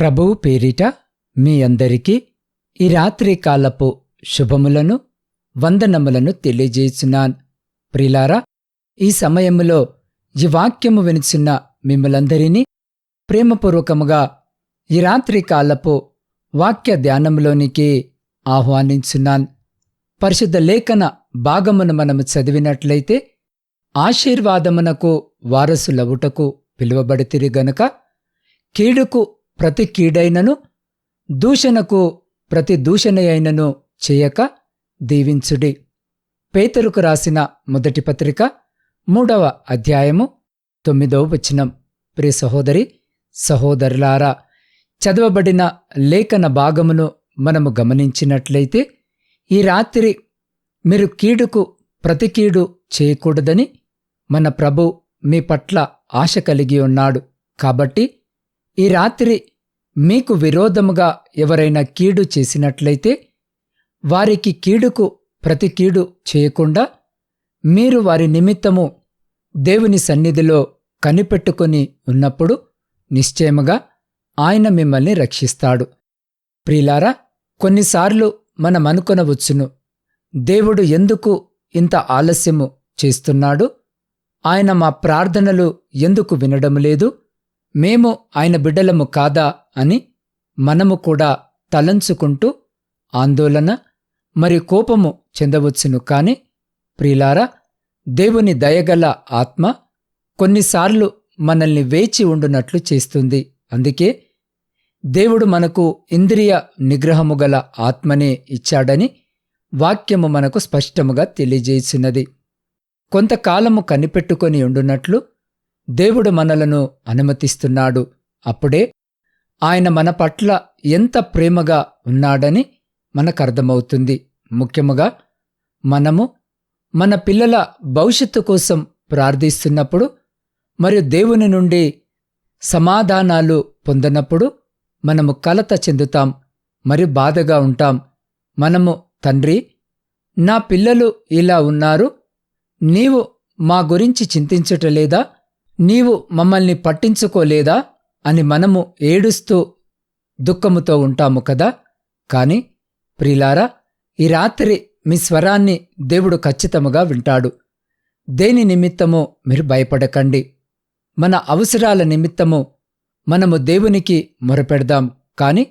ప్రభువు పేరిట మీ అందరికీ ఈ రాత్రి కాలపు శుభములను వందనములను తెలియజేస్తున్నాను. ప్రిలారా ఈ సమయములో ఈ వాక్యము వినిచున్న మిమ్మలందరినీ ప్రేమపూర్వకముగా ఈ రాత్రి కాలపు వాక్య ధ్యానంలోనికి ఆహ్వానించున్నాను. పరిశుద్ధ లేఖన భాగమును మనము చదివినట్లయితే ఆశీర్వాదమునకు వారసులవుటకు పిలువబడితిరి గనుక కీడుకు ప్రతి కీడైనను దూషణకు ప్రతి దూషణయైనను చేయక దీవించుడి. పేతరుకు రాసిన మొదటి పత్రిక మూడవ అధ్యాయము తొమ్మిదవ వచనం. ప్రియ సహోదరి సహోదరులారా చదవబడిన లేఖన భాగమును మనము గమనించినట్లయితే ఈ రాత్రి మీరు కీడుకు ప్రతి కీడు చేయకూడదని మన ప్రభు మీ పట్ల ఆశ కలిగి ఉన్నాడు. కాబట్టి ఈ రాత్రి మీకు విరోధముగా ఎవరైనా కీడు చేసినట్లయితే వారికి కీడుకు ప్రతి కీడు చేయకుండా మీరు వారి నిమిత్తము దేవుని సన్నిధిలో కనిపెట్టుకొని ఉన్నప్పుడు నిశ్చయముగా ఆయన మిమ్మల్ని రక్షిస్తాడు. ప్రిలారా కొన్నిసార్లు మనం అనుకొనవచ్చును దేవుడు ఎందుకు ఇంత ఆలస్యము చేస్తున్నాడు? ఆయన మా ప్రార్థనలు ఎందుకు వినడం లేదు? మేము ఆయన బిడ్డలము కాదా అని మనము కూడా తలంచుకుంటూ ఆందోళన మరి కోపము చెందవచ్చును కాని ప్రిలారా దేవుని దయగల ఆత్మ కొన్నిసార్లు మనల్ని వేచి ఉండునట్లు చేస్తుంది. అందుకే దేవుడు మనకు ఇంద్రియ నిగ్రహము గల ఆత్మనే ఇచ్చాడని వాక్యము మనకు స్పష్టముగా తెలియజేసినది. కొంతకాలము కనిపెట్టుకొని ఉండునట్లు దేవుడు మనలను అనుమతిస్తున్నాడు. అప్పుడే ఆయన మన పట్ల ఎంత ప్రేమగా ఉన్నాడని మనకర్థమవుతుంది. ముఖ్యముగా మనము మన పిల్లల భవిష్యత్తు కోసం ప్రార్థిస్తున్నప్పుడు మరియు దేవుని నుండి సమాధానాలు పొందనప్పుడు మనము కలత చెందుతాం మరియు బాధగా ఉంటాం. మనము తండ్రి నా పిల్లలు ఇలా ఉన్నారు. నీవు మా గురించి చింతించటలేదా నీవు మమ్మల్ని పట్టించుకోలేదా అని మనము ఏడుస్తూ దుఃఖముతో ఉంటాము కదా? కాని ప్రిలారా ఈ రాత్రి మీ స్వరాన్ని దేవుడు ఖచ్చితముగా వింటాడు. దేని నిమిత్తమో మీరు భయపడకండి. మన అవసరాల నిమిత్తము మనము దేవునికి మొరపెడదాం. కాని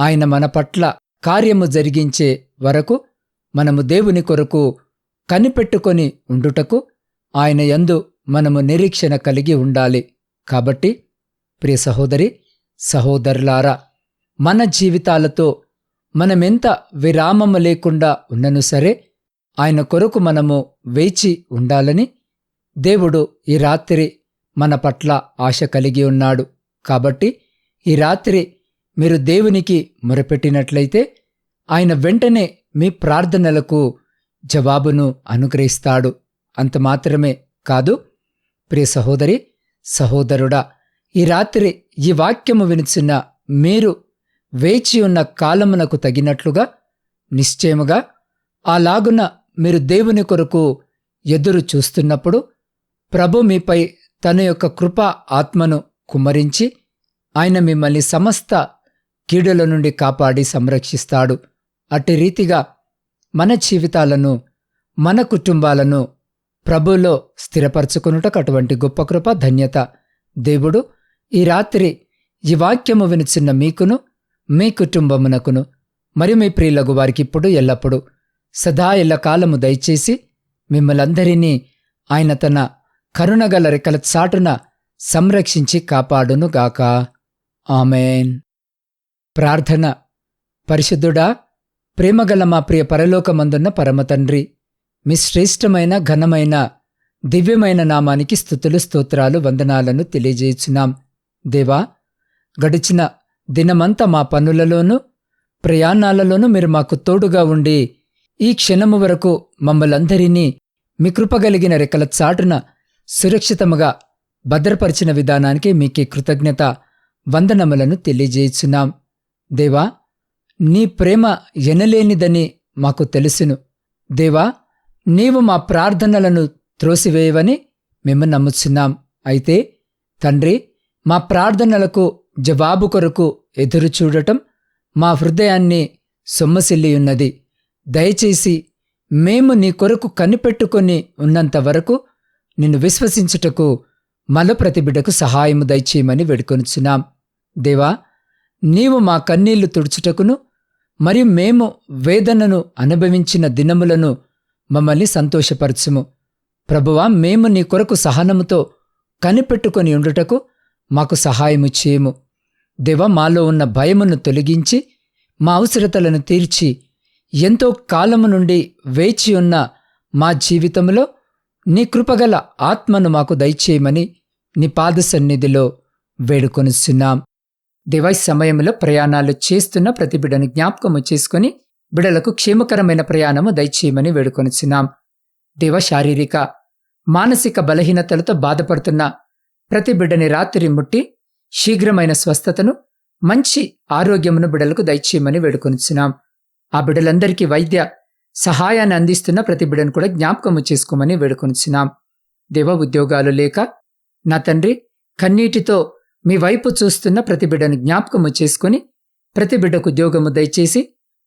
ఆయన మన పట్ల కార్యము జరిగించే వరకు మనము దేవుని కొరకు కనిపెట్టుకొని ఉండుటకు ఆయన యందు మనము నిరీక్షణ కలిగి ఉండాలి. కాబట్టి ప్రియ సహోదరి సహోదరులారా మన జీవితాలతో మనమెంత విరామము లేకుండా ఉన్నను సరే ఆయన కొరకు మనము వేచి ఉండాలని దేవుడు ఈ రాత్రి మన పట్ల ఆశ కలిగి ఉన్నాడు. కాబట్టి ఈ రాత్రి మీరు దేవునికి మొరపెట్టినట్లయితే ఆయన వెంటనే మీ ప్రార్థనలకు జవాబును అనుగ్రహిస్తాడు. అంత మాత్రమే కాదు ప్రియ సహోదరి సహోదరుడా ఈ రాత్రి ఈ వాక్యము వినిచిన మీరు వేచి ఉన్న కాలమునకు తగినట్లుగా నిశ్చయముగా అలాగున మీరు దేవుని కొరకు ఎదురు చూస్తున్నప్పుడు ప్రభు మీపై తన యొక్క కృపా ఆత్మను కుమ్మరించి ఆయన మిమ్మల్ని సమస్త కీడుల నుండి కాపాడి సంరక్షిస్తాడు. అట్టి రీతిగా మన జీవితాలను మన కుటుంబాలను ప్రభులో స్థిరపరచుకునుటకు అటువంటి గొప్ప కృప ధన్యత. దేవుడు ఈ రాత్రి ఈ వాక్యము వినిచిన్న మీకును మీ కుటుంబమునకును మరియు మీ ప్రియులకు వారికి ఇప్పుడు ఎల్లప్పుడూ సదా ఎల్లకాలము దయచేసి మిమ్మలందరినీ ఆయన తన కరుణగల రెక్కల చాటున సంరక్షించి కాపాడునుగాక. ఆమెన్. ప్రార్థన. పరిశుద్ధుడా ప్రేమగల మా ప్రియ పరలోకమందున్న పరమతండ్రి మీ శ్రేష్టమైన ఘనమైన దివ్యమైన నామానికి స్థుతులు స్తోత్రాలు వందనాలను తెలియజేయుచున్నాం. దేవా గడిచిన దినమంతా మా పనులలోనూ ప్రయాణాలలోనూ మీరు మాకు తోడుగా ఉండి ఈ క్షణము వరకు మమ్మలందరినీ మీ కృపగలిగిన రెక్కల చాటున సురక్షితముగా భద్రపరిచిన విధానానికి మీకే కృతజ్ఞత వందనములను తెలియజేయుచున్నాం. దేవా నీ ప్రేమ ఎనలేనిదని మాకు తెలుసును. దేవా నీవు మా ప్రార్థనలను త్రోసివేయవని మేము నమ్ముచున్నాం. అయితే తండ్రి మా ప్రార్థనలకు జవాబు కొరకు ఎదురుచూడటం మా హృదయాన్ని సొమ్మసిల్లియున్నది. దయచేసి మేము నీ కొరకు కనిపెట్టుకొని ఉన్నంత వరకు నిన్ను విశ్వసించుటకు మల ప్రతి సహాయము దయచేయమని వేడుకొనుచున్నాం. దేవా నీవు మా కన్నీళ్ళు తుడుచుటకును మరియు మేము వేదనను అనుభవించిన దినములను మమ్మల్ని సంతోషపరచుము. ప్రభువా మేము నీ కొరకు సహనముతో కనిపెట్టుకొని ఉండుటకు మాకు సహాయము చేయము. దేవ మాలో ఉన్న భయమును తొలగించి మా అవసరతలను తీర్చి ఎంతో కాలము నుండి వేచి ఉన్న మా జీవితంలో నీ కృపగల ఆత్మను మాకు దయచేయమని నీ పాద సన్నిధిలో వేడుకొనిస్తున్నాం దివై సమయంలో ప్రయాణాలు చేస్తున్న ప్రతిబిడను జ్ఞాపకము చేసుకొని బిడలకు క్షేమకరమైన ప్రయాణము దయచేయమని వేడుకొనిచున్నాం. దేవ శారీరక మానసిక బలహీనతలతో బాధపడుతున్న ప్రతి బిడ్డని రాత్రి ముట్టి శీఘ్రమైన స్వస్థతను మంచి ఆరోగ్యమును బిడలకు దయచేయమని వేడుకొనిచున్నాం. ఆ బిడ్డలందరికీ వైద్య సహాయాన్ని అందిస్తున్న ప్రతి బిడ్డను కూడా జ్ఞాపకము చేసుకోమని వేడుకొనిచున్నాం. దేవ ఉద్యోగాలు లేక నా తండ్రి కన్నీటితో మీ వైపు చూస్తున్న ప్రతి బిడ్డను జ్ఞాపకము చేసుకుని ప్రతి బిడ్డకు ఉద్యోగము దయచేసి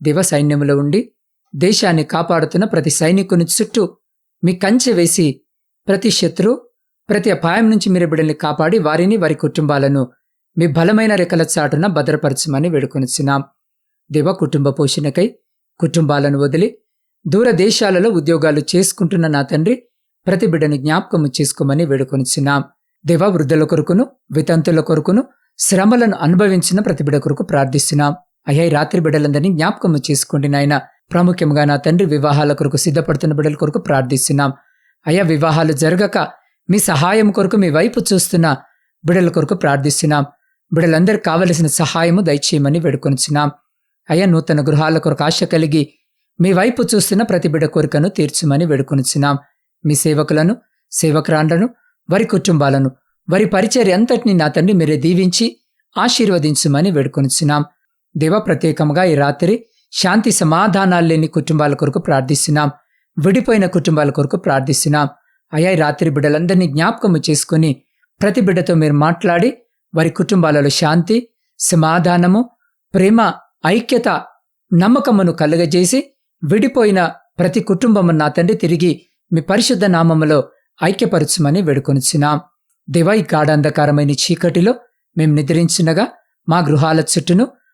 దివ సైన్యములో ఉండి దేశాన్ని కాపాడుతున్న ప్రతి సైనికుని చుట్టూ మీ కంచె వేసి ప్రతి శత్రు ప్రతి అపాయం నుంచి మీరు బిడ్డల్ని కాపాడి వారిని వారి కుటుంబాలను మీ బలమైన రెక్కల చాటున భద్రపరచమని వేడుకొనిచున్నాం. దివ కుటుంబ పోషణకై కుటుంబాలను వదిలి దూర దేశాలలో ఉద్యోగాలు చేసుకుంటున్న నా తండ్రి ప్రతి బిడ్డని జ్ఞాపకము చేసుకోమని వేడుకొనిచున్నాం. దేవ వృద్ధుల కొరకును వితంతుల కొరకును శ్రమలను అనుభవించిన ప్రతి బిడ్డ కొరకు ప్రార్థిస్తున్నాం. అయ్యా ఈ రాత్రి బిడ్డలందరినీ జ్ఞాపకము చేసుకోండి నాయన. ప్రాముఖ్యంగా నా తండ్రి వివాహాల కొరకు సిద్ధపడుతున్న బిడ్డల కొరకు ప్రార్థిస్తున్నాం. అయ్యా వివాహాలు జరగక మీ సహాయం కొరకు మీ వైపు చూస్తున్న బిడ్డల కొరకు ప్రార్థిస్తున్నాం. బిడ్డలందరికి కావలసిన సహాయము దయచేయమని వేడుకొనిచున్నాం. అయ్యా నూతన గృహాల కొరకు ఆశ కలిగి మీ వైపు చూస్తున్న ప్రతి బిడ్డ కోరికను తీర్చుమని వేడుకొనిచున్నాం. మీ సేవకులను సేవకురాండ్లను వారి కుటుంబాలను వారి పరిచర్య అంతటిని నా తండ్రి మీరే దీవించి ఆశీర్వదించమని వేడుకొనిచున్నాం. దేవ ప్రత్యేకంగా ఈ రాత్రి శాంతి సమాధానాలు లేని కుటుంబాల కొరకు ప్రార్థిస్తున్నాం. విడిపోయిన కుటుంబాల కొరకు ప్రార్థిస్తున్నాం. అయ్యా ఈ రాత్రి బిడ్డలందరినీ జ్ఞాపకము చేసుకుని ప్రతి బిడ్డతో మీరు మాట్లాడి వారి కుటుంబాలలో శాంతి సమాధానము ప్రేమ ఐక్యత నమ్మకమును కలుగజేసి విడిపోయిన ప్రతి కుటుంబము నా తండ్రి తిరిగి మీ పరిశుద్ధ నామములో ఐక్యపరచుమని వేడుకొనిచున్నాం. దివై గాఢాంధకారమైన చీకటిలో మేం నిద్రించినగా మా గృహాల చుట్టూను